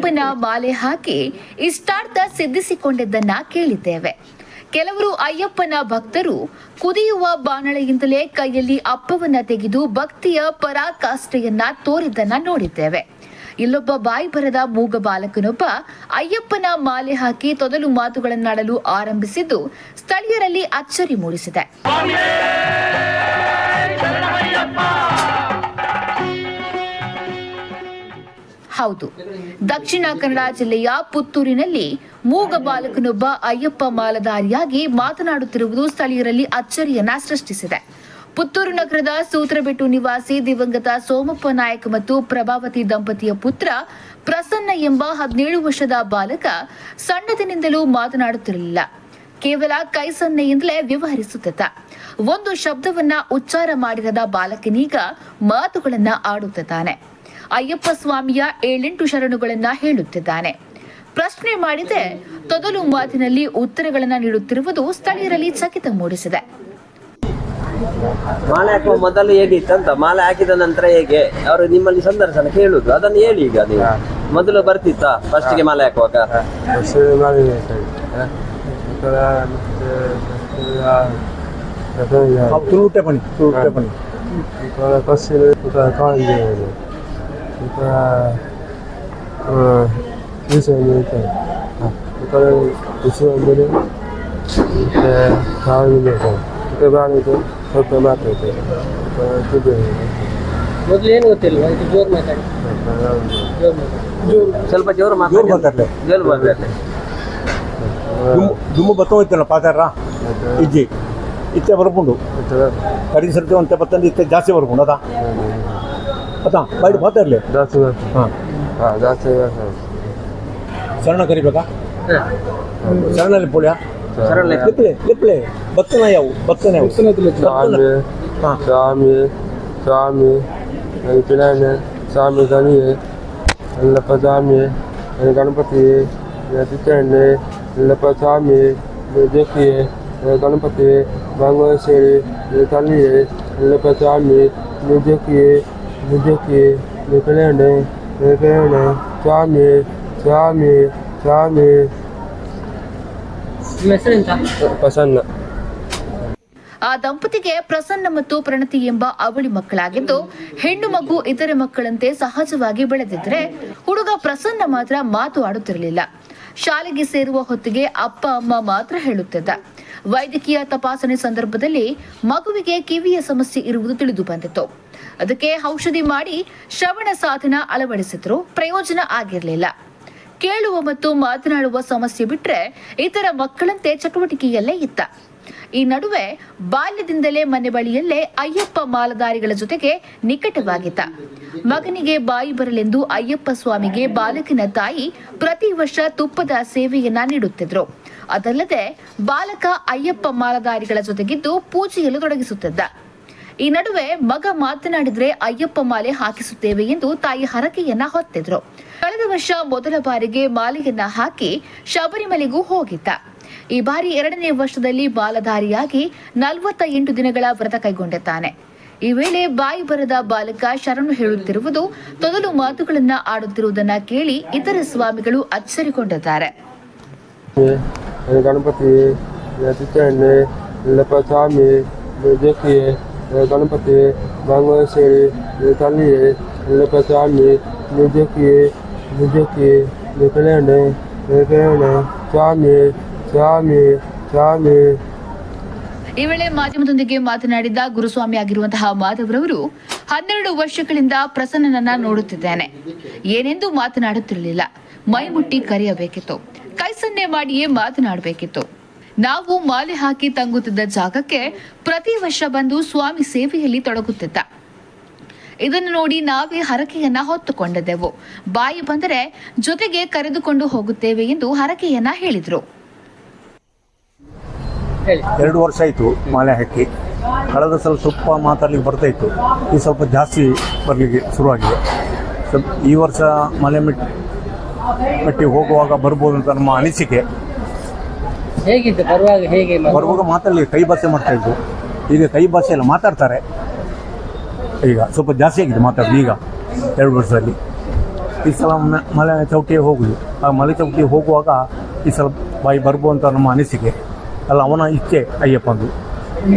ಅಯ್ಯಪ್ಪನ ಮಾಲೆ ಹಾಕಿ ಇಷ್ಟಾರ್ಥ ಸಿದ್ಧಿಸಿಕೊಂಡಿದ್ದನ್ನ ಕೇಳಿದ್ದೇವೆ. ಕೆಲವರು ಅಯ್ಯಪ್ಪನ ಭಕ್ತರು ಕುದಿಯುವ ಬಾಣಳೆಯಿಂದಲೇ ಕೈಯಲ್ಲಿ ಅಪ್ಪವನ್ನ ತೆಗೆದು ಭಕ್ತಿಯ ಪರಾಕಾಷ್ಠೆಯನ್ನ ತೋರಿದ್ದನ್ನ ನೋಡಿದ್ದೇವೆ. ಇಲ್ಲೊಬ್ಬ ಬಾಯಿ ಬರದ ಮೂಗ ಬಾಲಕನೊಬ್ಬ ಅಯ್ಯಪ್ಪನ ಮಾಲೆ ಹಾಕಿ ತೊದಲು ಮಾತುಗಳನ್ನಾಡಲು ಆರಂಭಿಸಿದ್ದು ಸ್ಥಳೀಯರಲ್ಲಿ ಅಚ್ಚರಿ ಮೂಡಿಸಿದೆ. ಹೌದು. ದಕ್ಷಿಣ ಕನ್ನಡ ಜಿಲ್ಲೆಯ ಪುತ್ತೂರಿನಲ್ಲಿ ಮೂಗ ಬಾಲಕನೊಬ್ಬ ಅಯ್ಯಪ್ಪ ಮಾಲಧಾರಿಯಾಗಿ ಮಾತನಾಡುತ್ತಿರುವುದು ಸ್ಥಳೀಯರಲ್ಲಿ ಅಚ್ಚರಿಯನ್ನ ಸೃಷ್ಟಿಸಿದೆ. ಪುತ್ತೂರು ನಗರದ ಸೂತ್ರಬೆಟ್ಟು ನಿವಾಸಿ ದಿವಂಗತ ಸೋಮಪ್ಪ ನಾಯಕ್ ಮತ್ತು ಪ್ರಭಾವತಿ ದಂಪತಿಯ ಪುತ್ರ ಪ್ರಸನ್ನ ಎಂಬ ಹದಿನೇಳು ವರ್ಷದ ಬಾಲಕ ಸಣ್ಣದಿನಿಂದಲೂ ಮಾತನಾಡುತ್ತಿರಲಿಲ್ಲ. ಕೇವಲ ಕೈ ಸನ್ನೆಯಿಂದಲೇ ವ್ಯವಹರಿಸುತ್ತಿದ್ದ. ಒಂದು ಶಬ್ದವನ್ನ ಉಚ್ಚಾರ ಮಾಡಿರದ ಬಾಲಕನೀಗ ಮಾತುಗಳನ್ನ ಆಡುತ್ತಿದ್ದಾನೆ. ಅಯ್ಯಪ್ಪ ಸ್ವಾಮಿಯ ಏಳೆಂಟು ಶರಣುಗಳನ್ನ ಹೇಳುತ್ತಿದ್ದಾನೆ. ಪ್ರಶ್ನೆ ಮಾಡಿದೆ ತೊದಲು ಮಾತಿನಲ್ಲಿ ಉತ್ತರಗಳನ್ನ ನೀಡುತ್ತಿರುವುದು ಸ್ಥಳೀಯರಲ್ಲಿ ಚಕಿತ ಮೂಡಿಸಿದೆ. ಮಾಲೆ ಹಾಕುವ ಮೊದಲು ಹೇಗಿತ್ತು ಅಂತ ಮಾಲೆ ಹಾಕಿದ ನಂತರ ಹೇಗೆ? ಅವರು ನಿಮ್ಮಲ್ಲಿ ಸಂದರ್ಶನ ಕೇಳುದು ಅದನ್ನು ಹೇಳಿ ಈಗ ನೀವು. ಮೊದಲು ಬರ್ತಿತ್ತಾ ಫಸ್ಟಿಗೆ ಮಾಲೆ ಹಾಕುವಾಗ? ಪಣಿ ಪಣಿ. ಕಾಲೇಜ್ ಈಗ ಈಸಲ್ಲಿ ಇರ್ತಾರೆ ಈ ಕಡೆ ಉಸಿರು ಅಂದರೆ ಮತ್ತೆ ಕಾಲಿಂದ ಇರ್ತಾರೆ ಮತ್ತೆ ಬಾಳಿದೆ ಸ್ವಲ್ಪ ಮೊದಲು ಏನು ಗೊತ್ತಿಲ್ವಾ ಇದು ಜೋರ್ ಮಾತಾಡಿ ಸ್ವಲ್ಪ ಜೋರು ಮಾತಾಡಿ ಜೋರು ಮಾತಾಡ್ಲಿ ದುಮ್ಮು ದುಮ್ಮು ಬತ್ತ ಹೋಯ್ತಲ್ಲ ಪಾತಾರ ಇಜ್ಜಿ ಇತ್ತೆ ಬರ್ಕೊಂಡು ಕಡಿಮೆ ಸರ್ತಿ ಒಂತೆ ಬತ್ತಂದು ಇತ್ತೆ ಜಾಸ್ತಿ ಬರ್ಕೊಂಡು ಅದಾ ಅದಾ ಬೈಡ್ ಪಾತಾರ್ಲೆ ಜಾಸ್ತಿ ಹಾಂ. ಹಾಂ ಜಾಸ್ತಿ ಶರಣ ಕರಿಬೇಕಾ? ಶರಣಲ್ಲಿ ಪುಳ್ಯ? ಲಿಪ್ಲೆ ಲಿಪ್ಲೆ. ಬತ್ತನ ಯಾವು? ಬತ್ತನ ಯಾವು? ಸ್ವಾಮಿ ಹಾಂ. ಸ್ವಾಮಿ ಸ್ವಾಮಿ ಪಿಲಾನೆ ಸ್ವಾಮಿ ಗಣಿಯೇ ಎಲ್ಲಪ್ಪ ಸ್ವಾಮಿ ಗಣಪತಿ ಚಿಕ್ಕಣ್ಣೆ ಎಲ್ಲಪ್ಪ ಸ್ವಾಮಿ ನನ್ನ ಗಣಪತಿ ಮಂಗಳೇಶ್ವರಿ ತಲ್ಲಿಯೇ ಎಲ್ಲಪ್ಪ ಸ್ವಾಮಿ ನನ್ನ ಜೋಕಿಯೇ निकले ने ने ने ಸ್ವಾಮಿ ಸ್ವಾಮಿ ಸ್ವಾಮಿ ನಿಮ್ಮ ಹೆಸರೆಂತ ಪ್ರಸನ್ನ. ಆ ದಂಪತಿಗೆ ಪ್ರಸನ್ನ ಮತ್ತು ಪ್ರಣತಿ ಎಂಬ ಅವಳಿ ಮಕ್ಕಳಾಗಿದ್ದು ಹೆಣ್ಣು ಮಗು ಇತರೆ ಮಕ್ಕಳಂತೆ ಸಹಜವಾಗಿ ಬೆಳೆದಿದ್ರೆ ಹುಡುಗ ಪ್ರಸನ್ನ ಮಾತ್ರ ಮಾತು ಆಡುತ್ತಿರಲಿಲ್ಲ. ಶಾಲೆಗೆ ಸೇರುವ ಹೊತ್ತಿಗೆ ಅಪ್ಪ ಅಮ್ಮ ಮಾತ್ರ ಹೇಳುತ್ತಿದ್ದ. ವೈದ್ಯಕೀಯ ತಪಾಸಣೆ ಸಂದರ್ಭದಲ್ಲಿ ಮಗುವಿಗೆ ಕಿವಿಯ ಸಮಸ್ಯೆ ಇರುವುದು ತಿಳಿದು ಬಂದಿತ್ತು. ಅದಕ್ಕೆ ಔಷಧಿ ಮಾಡಿ ಶ್ರವಣ ಸಾಧನ ಅಳವಡಿಸಿದ್ರು ಪ್ರಯೋಜನ ಆಗಿರಲಿಲ್ಲ. ಕೇಳುವ ಮತ್ತು ಮಾತನಾಡುವ ಸಮಸ್ಯೆ ಬಿಟ್ರೆ ಇತರ ಮಕ್ಕಳಂತೆ ಚಟುವಟಿಕೆಯಲ್ಲೇ ಇತ್ತ. ಈ ನಡುವೆ ಬಾಲ್ಯದಿಂದಲೇ ಮನೆ ಬಳಿಯಲ್ಲೇ ಅಯ್ಯಪ್ಪ ಮಾಲಧಾರಿಗಳ ಜೊತೆಗೆ ನಿಕಟವಾಗಿದ್ದ ಮಗನಿಗೆ ಬಾಯಿ ಬರಲೆಂದು ಅಯ್ಯಪ್ಪ ಸ್ವಾಮಿಗೆ ಬಾಲಕನ ತಾಯಿ ಪ್ರತಿ ವರ್ಷ ತುಪ್ಪದ ಸೇವೆಯನ್ನ ನೀಡುತ್ತಿದ್ರು. ಅದಲ್ಲದೆ ಬಾಲಕ ಅಯ್ಯಪ್ಪ ಮಾಲಧಾರಿಗಳ ಜೊತೆಗಿದ್ದು ಪೂಜೆಯಲ್ಲೂ ತೊಡಗಿಸುತ್ತಿದ್ದ. ಈ ನಡುವೆ ಮಗ ಮಾತನಾಡಿದ್ರೆ ಅಯ್ಯಪ್ಪ ಮಾಲೆ ಹಾಕಿಸುತ್ತೇವೆ ಎಂದು ತಾಯಿ ಹರಕೆಯನ್ನ ಹೊತ್ತಿದ್ರು. ಕಳೆದ ವರ್ಷ ಮೊದಲ ಬಾರಿಗೆ ಮಾಲೆಯನ್ನ ಹಾಕಿ ಶಬರಿಮಲೆಗೂ ಹೋಗಿದ್ದ. ಈ ಬಾರಿ ಎರಡನೇ ವರ್ಷದಲ್ಲಿ ಬಾಲಧಾರಿಯಾಗಿ ನಲವತ್ತ ಎಂಟು ದಿನಗಳ ವ್ರತ ಕೈಗೊಂಡಿದ್ದಾನೆ. ಈ ವೇಳೆ ಬಾಯಿ ಬರದ ಬಾಲಕ ಶರಣು ಹೇಳುತ್ತಿರುವುದು ತೊದಲು ಮಾತುಗಳನ್ನ ಆಡುತ್ತಿರುವುದನ್ನ ಕೇಳಿ ಇತರ ಸ್ವಾಮಿಗಳು ಅಚ್ಚರಿಕೊಂಡಿದ್ದಾರೆ ಗಣಪತಿ ಗಣಪತಿ ಮಂಗಳೇಶ್ವರಿ ಎಲ್ಲಪ್ಪ ಸ್ವಾಮಿ ನಿಜಕ್ಕಿ ಕಲ್ಯಾಣೆ ನನ್ನ ಕಲ್ಯಾಣೆ ಸ್ವಾಮಿ ಸ್ವಾಮಿ ಸ್ವಾಮಿ ಈ ವೇಳೆ ಮಾಧ್ಯಮದೊಂದಿಗೆ ಮಾತನಾಡಿದ ಗುರುಸ್ವಾಮಿ ಆಗಿರುವಂತಹ ಮಾಧವರವರು ಹನ್ನೆರಡು ವರ್ಷಗಳಿಂದ ಪ್ರಸನ್ನನನ್ನ ನೋಡುತ್ತಿದ್ದೇನೆ. ಏನೆಂದು ಮಾತನಾಡುತ್ತಿರಲಿಲ್ಲ. ಮೈ ಮುಟ್ಟಿ ಕರೆಯಬೇಕಿತ್ತು. ಕೈ ಸನ್ನೆ ಮಾಡಿಯೇ ಮಾತನಾಡಬೇಕಿತ್ತು. ನಾವು ಮಾಲೆ ಹಾಕಿ ತಂಗುತ್ತಿದ್ದ ಜಾಗಕ್ಕೆ ಪ್ರತಿ ವರ್ಷ ಬಂದು ಸ್ವಾಮಿ ಸೇವೆಯಲ್ಲಿ ತೊಡಗುತ್ತಿದ್ದ ಇದನ್ನು ನೋಡಿ ನಾವೇ ಹರಕೆಯನ್ನ ಹೊತ್ತುಕೊಂಡಿದ್ದೆವು. ಬಾಯಿ ಬಂದರೆ ಜೊತೆಗೆ ಕರೆದುಕೊಂಡು ಹೋಗುತ್ತೇವೆ ಎಂದು ಹರಕೆಯನ್ನ ಹೇಳಿದ್ರು. ಎರಡು ವರ್ಷ ಆಯ್ತು ಮಾಲೆ ಹಾಕಿ. ಕಳೆದ ಸಲ ಸ್ವಲ್ಪ ಮಾತಾಡ್ಲಿಕ್ಕೆ ಬರ್ತಾ ಇತ್ತು. ಈ ಸ್ವಲ್ಪ ಜಾಸ್ತಿ ಬರಲಿಕ್ಕೆ ಶುರುವಾಗಿದೆ. ಸ್ವಲ್ಪ ಈ ವರ್ಷ ಮಲೆ ಮೆಟ್ಟಿ ಮೆಟ್ಟಿ ಹೋಗುವಾಗ ಬರ್ಬೋದು ಅಂತ ನಮ್ಮ ಅನಿಸಿಕೆ. ಹೇಗಿತ್ತು? ಬರುವಾಗ ಹೇಗೆ ಬರುವಾಗ ಮಾತಾಡಲಿ ಕೈ ಭಾಷೆ ಮಾಡ್ತಾ ಇದ್ದು ಈಗ ಕೈ ಭಾಷೆಯಲ್ಲಿ ಎಲ್ಲ ಮಾತಾಡ್ತಾರೆ. ಈಗ ಸ್ವಲ್ಪ ಜಾಸ್ತಿ ಆಗಿದೆ ಮಾತಾಡೋದು ಈಗ ಎರಡು ವರ್ಷದಲ್ಲಿ. ಈ ಸಲ ಮಲೆ ಚೌಟಿಗೆ ಹೋಗುದು. ಆ ಮಲೆ ಚೌಟಿಗೆ ಹೋಗುವಾಗ ಈ ಸಲ ಬಾಯಿ ಬರ್ಬೋದು ಅಂತ ನಮ್ಮ ಅನಿಸಿಕೆ. ಅಲ್ಲ ಅವನ ಇಚ್ಛೆ ಅಯ್ಯಪ್ಪಂದು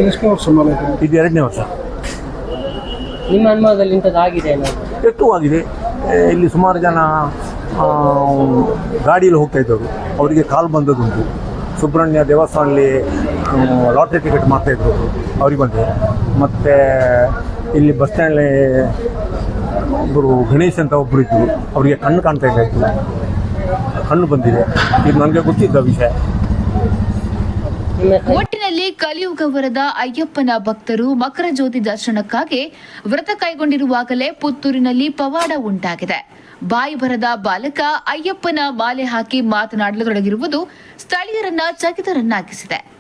ಎಷ್ಟು ವರ್ಷ ಮಲೆ ಇದು? ಎರಡನೇ ವರ್ಷ. ನಿಮ್ಮ ಅನುಭವದಲ್ಲಿ ಇಂಥದ್ದು ಆಗಿದೆ ಎಷ್ಟು ಆಗಿದೆ. ಇಲ್ಲಿ ಸುಮಾರು ಜನ ಆ, ಗಾಡಿಯಲ್ಲಿ ಹೋಗ್ತಾ ಇದ್ದವರು. ಅವರಿಗೆ ಕಾಲು ಬಂದದುಂಟು ಸುಬ್ರಹ್ಮಣ್ಯ ದೇವಸ್ಥಾನದಲ್ಲಿ ಲಾಟ್ರಿ ಟಿಕೆಟ್ ಮಾಡ್ತಾಯಿದ್ರು ಅವ್ರಿಗೆ ಬಂದು. ಮತ್ತು ಇಲ್ಲಿ ಬಸ್ ಸ್ಟ್ಯಾಂಡಲ್ಲಿ ಒಬ್ಬರು ಗಣೇಶ್ ಅಂತ ಒಬ್ಬರು ಇದ್ದರು ಅವರಿಗೆ ಕಣ್ಣು ಕಾಣ್ತಾ ಇತ್ತು. ಕಣ್ಣು ಬಂದಿದೆ. ಇದು ನನಗೆ ಗೊತ್ತಿದ್ದ ವಿಷಯ? ಒಟ್ಟಿನಲ್ಲಿ ಕಲಿಯುಗ ವರದ ಅಯ್ಯಪ್ಪನ ಭಕ್ತರು ಮಕರ ಜ್ಯೋತಿ ದರ್ಶನಕ್ಕಾಗಿ ವ್ರತ ಕೈಗೊಂಡಿರುವಾಗಲೇ ಪುತ್ತೂರಿನಲ್ಲಿ ಪವಾಡ ಉಂಟಾಗಿದೆ. ಬಾಯಿ ಬರದ ಬಾಲಕ ಅಯ್ಯಪ್ಪನ ಮಾಲೆ ಹಾಕಿ ಮಾತನಾಡಲು ತೊಡಗಿರುವುದು ಸ್ಥಳೀಯರನ್ನ ಚಕಿತರನ್ನಾಗಿಸಿದೆ.